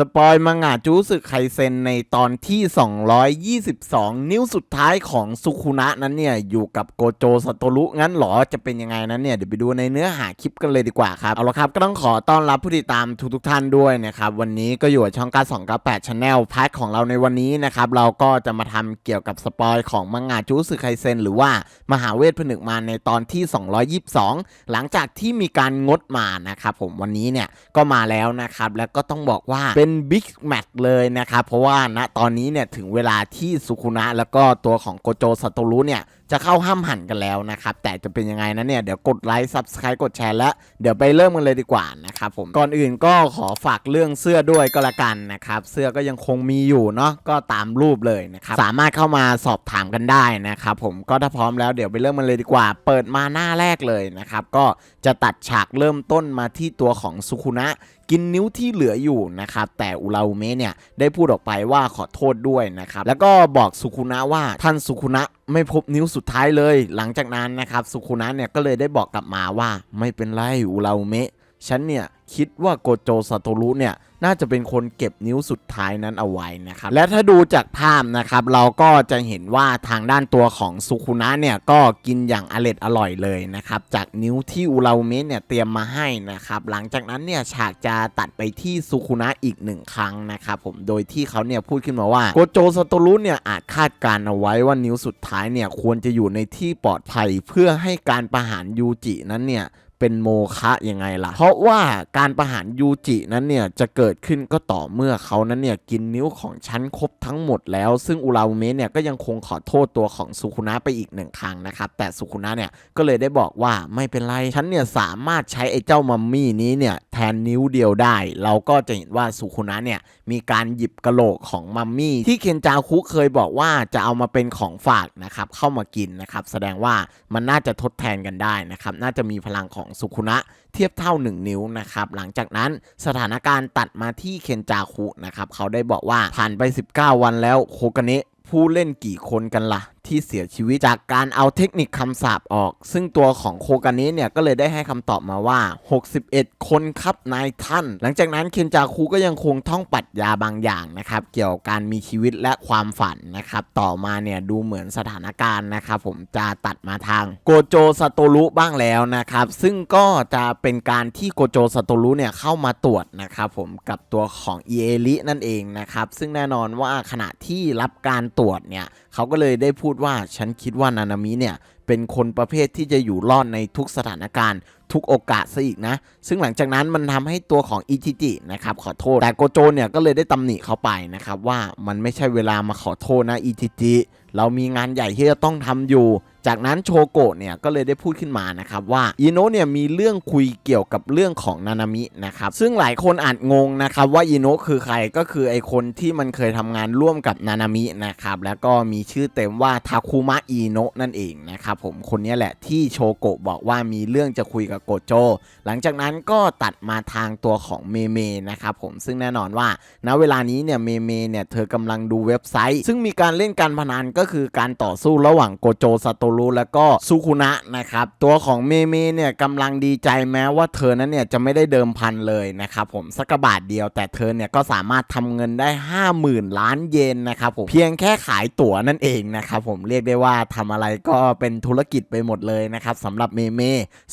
สปอยมังงะจูสึไคเซนในตอนที่ 222 นิ้วสุดท้ายของสุคุนะนั้นเนี่ย อยู่กับโกโจสโตรุงั้นเหรอจะเป็นยังไงนั้นเนี่ย เดี๋ยวไปดูในเนื้อหาคลิปกันเลยดีกว่าครับ เอาละครับก็ต้องขอต้อนรับผู้ติดตามทุกๆท่านด้วยนะครับ วันนี้ก็อยู่ช่องการ298 Channel พาร์ทของเราในวันนี้นะครับ เราก็จะมาทำเกี่ยวกับสปอยของมังงะจูสึไคเซนหรือว่ามหาเวทผนึกมารในตอนที่ 222 หลังจากที่มีการงดมานะครับผมวันนี้เนี่ยก็มาแล้วนะครับแล้วก็ต้องบอกว่าเป็นบิ๊กแมตช์เลยนะครับ เพราะว่าณตอนนี้เนี่ยถึงเวลาที่สุคุนะแล้วก็ตัวของโกโจสโตรุเนี่ยจะเข้าห้ามหันกันแล้วนะครับ แต่จะเป็นยังไงนะเนี่ย เดี๋ยวกดไลค์ซับสไครต์กดแชร์แล้วเดี๋ยวไปเริ่มกันเลยดีกว่านะครับผม ก่อนอื่นก็ขอฝากเรื่องเสื้อด้วยก็แล้วกันนะครับ เสื้อก็ยังคงมีอยู่เนาะก็ตามรูปเลยนะครับ สามารถเข้ามาสอบถามกันได้นะครับผมก็ถ้าพร้อมแล้วเดี๋ยวไปเริ่มกันเลยดีกว่า เปิดมาหน้าแรกเลยนะครับก็จะตัดฉากเริ่มต้นมาที่ตัวของสุคุนะ กินนิ้วที่เหลืออยู่นะครับแต่อุราอุเมะเนี่ยได้พูดออกไปว่าขอโทษด้วยนะครับแล้วก็บอกสุคุนะว่าท่านสุคุนะไม่พบนิ้วสุดท้ายเลย หลังจากนั้นนะครับสุคุนะเนี่ยก็เลยได้บอกกลับมาว่าไม่เป็นไรอุราอุเมะ ฉันเนี่ยคิดว่าโกโจซาโตรุเนี่ยน่าจะเป็นคนเก็บนิ้วสุดท้ายนั้นเอาไว้นะครับและถ้าดูจากภาพนะครับเราก็จะเห็นว่าทางด้านตัวของสุคุนะเนี่ยก็กินอย่างอร็ดอร่อยเลยนะครับจากนิ้วที่อุราเมะเนี่ยเตรียมมาให้นะครับหลังจากนั้นเนี่ยฉากจะตัดไปที่สุคุนะอีกหนึ่งครั้งนะครับผมโดยที่เขาเนี่ยพูดขึ้นมาว่าโกโจซาโตรุเนี่ยอาจคาดการเอาไว้ว่านิ้วสุดท้ายเนี่ยควรจะอยู่ในที่ปลอดภัยเพื่อให้การประหารยูจินั้นเนี่ย เป็นโมฆะยังไงล่ะ เพราะว่าการประหารยูจินั้นเนี่ยจะเกิดขึ้นก็ต่อเมื่อเขานั้นเนี่ยกินนิ้วของฉันครบทั้งหมดแล้ว ซึ่งอุราเมะเนี่ยก็ยังคงขอโทษตัวของสุคุนะไปอีกหนึ่งครั้งนะครับแต่สุคุนะเนี่ยก็เลยได้บอกว่าไม่เป็นไรฉันเนี่ยสามารถใช้ไอ้เจ้ามัมมี่นี้เนี่ย ทนนิ้วเดียวได้ เราก็จะเห็นว่าสุคุนะเนี่ยมีการหยิบกระโหลกของมัมมี่ที่เคนจาคุเคยบอกว่าจะเอามาเป็นของฝากนะครับเข้ามากินนะครับแสดงว่ามันน่าจะทดแทนกันได้นะครับน่าจะมีพลังของสุคุนะเทียบเท่า 1 นิ้วนะครับหลังจากนั้นสถานการณ์ตัดมาที่เคนจาคุนะครับเขาได้บอกว่าผ่านไป 19 วันแล้วโคกเนะผู้เล่นกี่คนกันละ่ะ ที่เสียชีวิตจากการเอาเทคนิคคำสาปออก ซึ่งตัวของโคกานะเนี่ยก็เลยได้ให้คำตอบมาว่า 61 คนครับนายท่าน หลังจากนั้นเคนจาคุก็ยังคงท่องปรัชญาบางอย่างนะครับเกี่ยวกับการมีชีวิตและความฝันนะครับต่อมาเนี่ยดูเหมือนสถานการณ์นะครับผมจะตัดมาทางโกโจซาโตรุบ้างแล้วนะครับซึ่งก็จะเป็นการที่โกโจซาโตรุเนี่ยเข้ามาตรวจนะครับผมกับตัวของเอเลินั่นเองนะครับซึ่งแน่นอนว่าขณะที่รับการตรวจเนี่ยเขาก็เลยได้พูดว่าฉันคิดว่านานามิเนี่ยเป็นคนประเภทที่จะอยู่รอดในทุกสถานการณ์ทุกโอกาสซะอีกนะ ซึ่งหลังจากนั้นมันทำให้ตัวของอิจิจินะครับขอโทษ แต่โกโจเนี่ยก็เลยได้ตำหนิเขาไปนะครับว่ามันไม่ใช่เวลามาขอโทษนะอิจิจิ เรามีงานใหญ่ที่จะต้องทำอยู่ จากนั้นโชโกะเนี่ยก็เลยได้พูดขึ้นมานะครับว่าอิโนะเนี่ยมีเรื่องคุยเกี่ยวกับเรื่องของนานามินะครับซึ่งหลายคนอาจงงนะครับว่าอิโนะคือใครก็คือไอคนที่มันเคยทำงานร่วมกับนานามินะครับแล้วก็มีชื่อเต็มว่าทาคุมะอิโนะนั่นเองนะครับผมคนนี้แหละที่โชโกะบอกว่ามีเรื่องจะคุยกับโกโจ หลังจากนั้นก็ตัดมาทางตัวของเมเมนะครับผมซึ่งแน่นอนว่าณเวลานี้เนี่ยเมเมเนี่ยเธอกำลังดูเว็บไซต์ ซึ่งมีการเล่นการพนันก็คือการต่อสู้ระหว่างโกโจซาโตรุแล้วก็ซูคุนะนะครับ ตัวของเมเมเนี่ยกำลังดีใจแม้ว่าเธอนั้นเนี่ยจะไม่ได้เดิมพันเลยนะครับผมสักบาทเดียว แต่เธอเนี่ยก็สามารถทำเงินได้ 50,000 ล้านเยนนะครับผมเพียงแค่ขายตั๋วนั่นเองนะครับผมเรียกได้ว่าทำอะไรก็เป็นธุรกิจไปหมดเลยนะครับสำหรับเมเม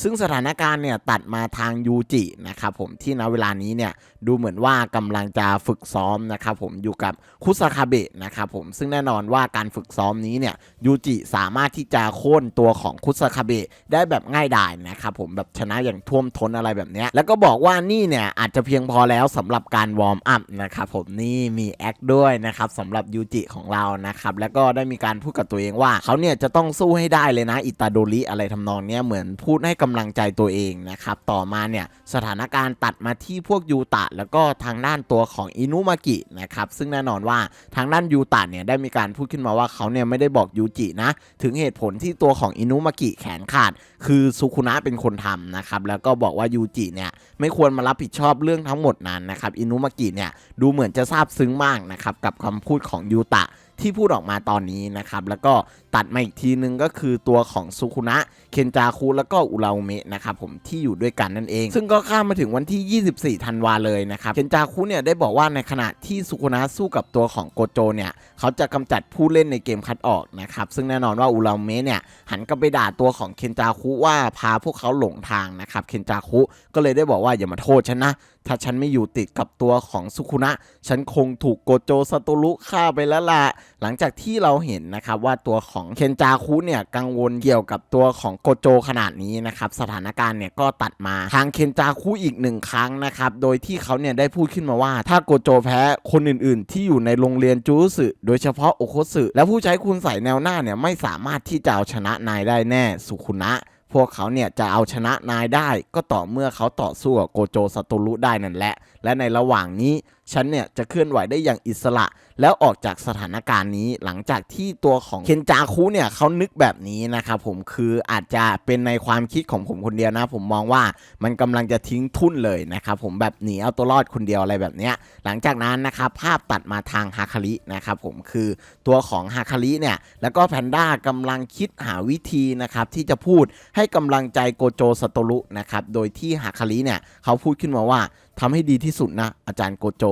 ซึ่งสถานการณ์เนี่ยตัดมาทางยูจินะครับผมที่ณเวลานี้เนี่ยดูเหมือนว่ากำลังจะฝึกซ้อมนะครับผมอยู่กับคุซาคาเบะนะครับผมซึ่งแน่นอนว่าการฝึกซ้อมนี้เนี่ยยูจิสามารถที่จะโค่นตัวของคุซคาเบะได้แบบง่ายดายนะครับผมแบบชนะอย่างท่วมท้นอะไรแบบนี้แล้วก็บอกว่านี่เนี่ยอาจจะเพียงพอแล้วสำหรับการวอร์มอัพนะครับผมนี่มีแอคด้วยนะครับสำหรับยูจิของเรานะครับแล้วก็ได้มีการพูดกับตัวเองว่าเขาเนี่ยจะต้องสู้ให้ได้เลยนะอิตาโดริอะไรทำนองเนี้ยเหมือนพูดให้กำลังใจตัวเองนะครับต่อมาเนี่ยสถานการณ์ตัดมาที่พวกยูตะ แล้วก็ทางด้านตัวของอินุมากินะครับซึ่งแน่นอนว่าทางด้านยูตะเนี่ยได้มีการพูดขึ้นมาว่าเขาเนี่ยไม่ได้บอกยูจินะถึงเหตุผลที่ตัวของอินุมากิแขนขาด คือสุคุนะเป็นคนทำนะครับแล้วก็บอกว่ายูจิเนี่ยไม่ควรมารับผิดชอบเรื่องทั้งหมดนั้นนะครับอินุมากิเนี่ยดูเหมือนจะซาบซึ้งมากนะครับกับคำพูดของยูตะที่พูดออกมาตอนนี้นะครับ แล้วก็ตัดมาอีกทีนึงก็คือตัวของซุคุนะเคนจาคุแล้วก็อุราเมะนะครับผมที่อยู่ด้วยกันนั่นเอง ซึ่งก็ข้ามมาถึงวันที่ 24ธันวาเลยนะครับเคนจาคุเนี่ยได้บอกว่าในขณะที่ซุคุนะสู้กับตัวของโกโจเนี่ยเขาจะกำจัดผู้เล่นในเกมคัดออกนะครับซึ่งแน่นอนว่าอุราเมะเนี่ยหันกลับไปด่าตัวของเคนจาคุว่าพาพวกเขาหลงทางนะครับเคนจาคุก็เลยได้บอกว่าอย่ามาโทษฉันนะถ้าฉันไม่อยู่ติดกับตัวของสุคุนะ ฉันคงถูกโกโจซาโตรุฆ่าไปแล้วล่ะหลังจากที่เราเห็นนะครับว่าตัวของเคนจาคุเนี่ยกังวลเกี่ยวกับตัวของโกโจขนาดนี้นะครับสถานการณ์เนี่ยก็ตัดมาทางเคนจาคุอีกหนึ่งครั้งนะครับโดยที่เขาเนี่ยได้พูดขึ้นมาว่า ถ้าโกโจแพ้คนอื่นๆ ที่อยู่ในโรงเรียนจูรุสึโดยเฉพาะโอโคสึและผู้ใช้คุณใส่แนวหน้าเนี่ยไม่สามารถที่จะเอาชนะนายได้แน่สุคุนะพวกเขาเนี่ยจะเอาชนะนายได้ก็ต่อเมื่อเขาต่อสู้กับโกโจซาโตรุได้นั่นแหละ และในระหว่างนี้ ฉันเนี่ยจะเคลื่อนไหวได้อย่างอิสระ แล้วออกจากสถานการณ์นี้หลังจากที่ตัวของเคนจาคุเนี่ยเขานึกแบบนี้นะครับผมคืออาจจะเป็นในความคิดของผมคนเดียวนะ ผมมองว่ามันกำลังจะทิ้งทุนเลยนะครับผมแบบหนีเอาตัวรอดคนเดียวอะไรแบบเนี้ยหลังจากนั้นนะครับภาพตัดมาทางฮาคารินะครับผมคือตัวของฮาคาริเนี่ยแล้วก็แพนด้ากำลังคิดหาวิธีนะครับที่จะพูดให้กำลังใจโกโจสโตรุนะครับโดยที่ฮาคาริเนี่ยเขาพูดขึ้นมาว่า ทำให้ดีที่สุดนะ อาจารย์โกโจ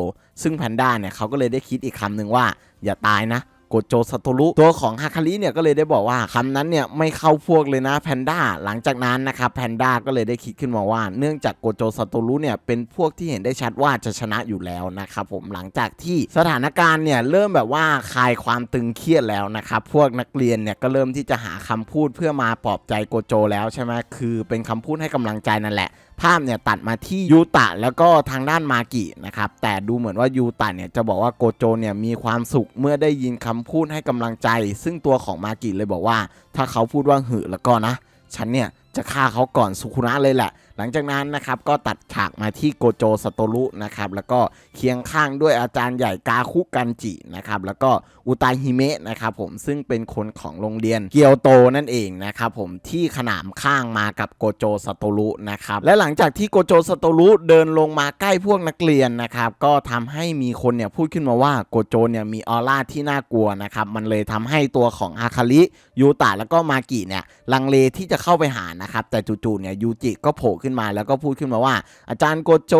ซึ่งแพนด้าเนี่ยเขาก็เลยได้คิดอีกคำหนึ่งว่าอย่าตายนะโกโจซาโตรุตัวของฮาคาริเนี่ยก็เลยได้บอกว่าคำนั้นเนี่ยไม่เข้าพวกเลยนะแพนด้าหลังจากนั้นนะครับแพนด้าก็เลยได้คิดขึ้นมาว่า เนื่องจากโกโจซาโตรุเนี่ยเป็นพวกที่เห็นได้ชัดว่าจะชนะอยู่แล้วนะครับผมหลังจากที่สถานการณ์เนี่ยเริ่มแบบว่าคลายความตึงเครียดแล้วนะครับพวกนักเรียนเนี่ยก็เริ่มที่จะหาคำพูดเพื่อมาปลอบใจโกโจแล้วใช่ไหมคือเป็นคำพูดให้กำลังใจนั่นแหละภาพเนี่ยตัดมาที่ยูตะแล้วก็ทางด้านมากินะครับแต่ดูเหมือนว่ายูตะเนี่ยจะบอกว่าโกโจเนี่ยมีความสุขเมื่อได้ยินคำพูดให้กำลังใจ ซึ่งตัวของมากิเลยบอกว่า ถ้าเขาพูดว่าหือแล้วก็นะ ฉันเนี่ยจะฆ่าเขาก่อนสุคุนะเลยแหละ หลังจากนั้นนะครับก็ตัดฉากมาที่โกโจสโตรุนะครับแล้วก็เคียงข้างด้วยอาจารย์ใหญ่กาคุกันจินะครับแล้วก็อุตาฮิเมะนะครับผมซึ่งเป็นคนของโรงเรียนเกียวโตนั่นเองนะครับผมที่ขนามข้างมากับโกโจสโตรุนะครับและหลังจากที่โกโจสโตรุเดินลงมาใกล้พวกนักเรียนนะครับก็ทำให้มีคนเนี่ยพูดขึ้นมาว่าโกโจเนี่ยมีออร่าที่น่ากลัวนะครับมันเลยทำให้ตัวของอาคาริยูตะแล้วก็มากิเนี่ยลังเลที่จะเข้าไปหานะครับแต่จู่ๆเนี่ยยูจิก็โผล่ขึ้นมา แล้วก็พูดขึ้นมาว่า อาจารย์โกโจ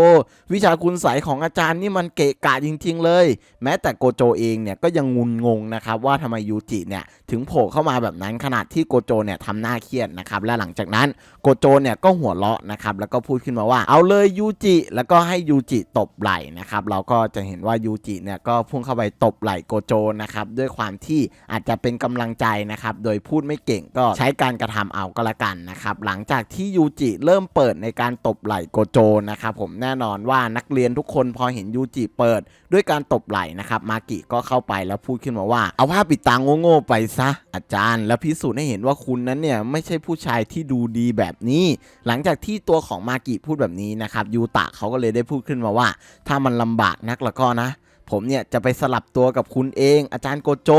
วิชาคุณใสยของอาจารย์นี่มันเกะกะจริง ๆ เลย แม้แต่โกโจเองเนี่ยก็ยังงุนงงนะครับว่าทำไมยูจิเนี่ยถึงโผล่เข้ามาแบบนั้นขนาดที่โกโจเนี่ยทำหน้าเครียดนะครับและหลังจากนั้นโกโจเนี่ยก็หัวเราะนะครับแล้วก็พูดขึ้นมาว่าเอาเลยยูจิแล้วก็ให้ยูจิตบไหล่นะครับเราก็จะเห็นว่ายูจิเนี่ยก็พุ่งเข้าไปตบไหล่โกโจนะครับด้วยความที่อาจจะเป็นกำลังใจนะครับโดยพูดไม่เก่งก็ใช้การกระทำเอาก็แล้วกันนะครับหลังจากที่ยูจิเริ่มเปิดในการตบไหล่โกโจนะครับผมแน่นอนว่านักเรียนทุกคนพอเห็นยูจิเปิด ด้วยการตบไหล่นะครับมากิก็เข้าไปแล้วพูดขึ้นมาว่า เอาผ้าปิดตาโง่ๆไปซะอาจารย์ แล้วพิสูจน์ให้เห็นว่าคุณนั้นเนี่ยไม่ใช่ผู้ชายที่ดูดีแบบนี้ หลังจากที่ตัวของมากิพูดแบบนี้นะครับยูตะเขาก็เลยได้พูดขึ้นมาว่า ถ้ามันลำบากนักแล้วก็นะผมเนี่ยจะไปสลับตัวกับคุณเองอาจารย์โกโจ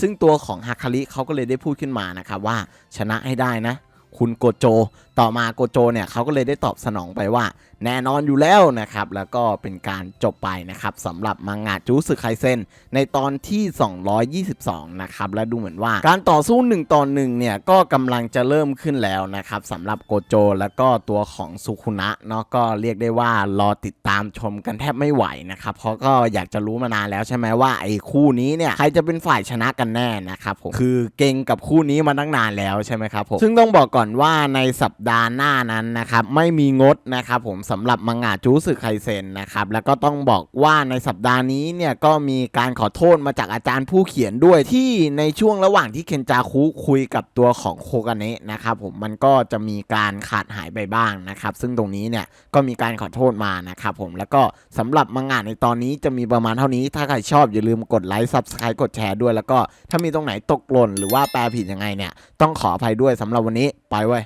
ซึ่งตัวของฮาคาริเขาก็เลยได้พูดขึ้นมานะครับว่าชนะให้ได้นะ คุณโกโจ ต่อมาโกโจเนี่ยเขาก็เลยได้ตอบสนองไปว่าแน่นอนอยู่แล้วนะครับ แล้วก็เป็นการจบไปนะครับสำหรับมังงะจูสึไคเซนในตอนที่ 222 นะครับ และดูเหมือนว่าการต่อสู้1ต่อ1เนี่ยก็กำลังจะเริ่มขึ้นแล้วนะครับสำหรับโกโจแล้วก็ตัวของสุคุนะเนาะก็เรียกได้ว่ารอติดตามชมกันแทบไม่ไหวนะครับเพราะก็อยากจะรู้มานานแล้วใช่ไหมว่าไอ้คู่นี้เนี่ยใครจะเป็นฝ่ายชนะกันแน่นะครับผมคือเก่งกับคู่นี้มาตั้งนานแล้วใช่ไหมครับผมซึ่งต้องบอกก่อนว่าในสัปดาห์หน้านั้นนะครับไม่มีงดนะครับผมสำหรับมังงะจูสึไคเซนนะครับแล้วก็ต้องบอกว่าในสัปดาห์นี้เนี่ยก็มีการขอโทษมาจากอาจารย์ผู้เขียนด้วยที่ในช่วงระหว่างที่เคนจาคุคุยกับตัวของโคกาเนะนะครับผมมันก็จะมีการขาดหายไปบ้างนะครับซึ่งตรงนี้เนี่ยก็มีการขอโทษมานะครับผมแล้วก็สำหรับมังงะในตอนนี้จะมีประมาณเท่านี้ ถ้าใครชอบอย่าลืมกดไลค์ซับสไครต์กดแชร์ด้วย แล้วก็ถ้ามีตรงไหนตกหล่นหรือว่าแปลผิดยังไงเนี่ยต้องขออภัยด้วยสำหรับวันนี้ไปเว้ย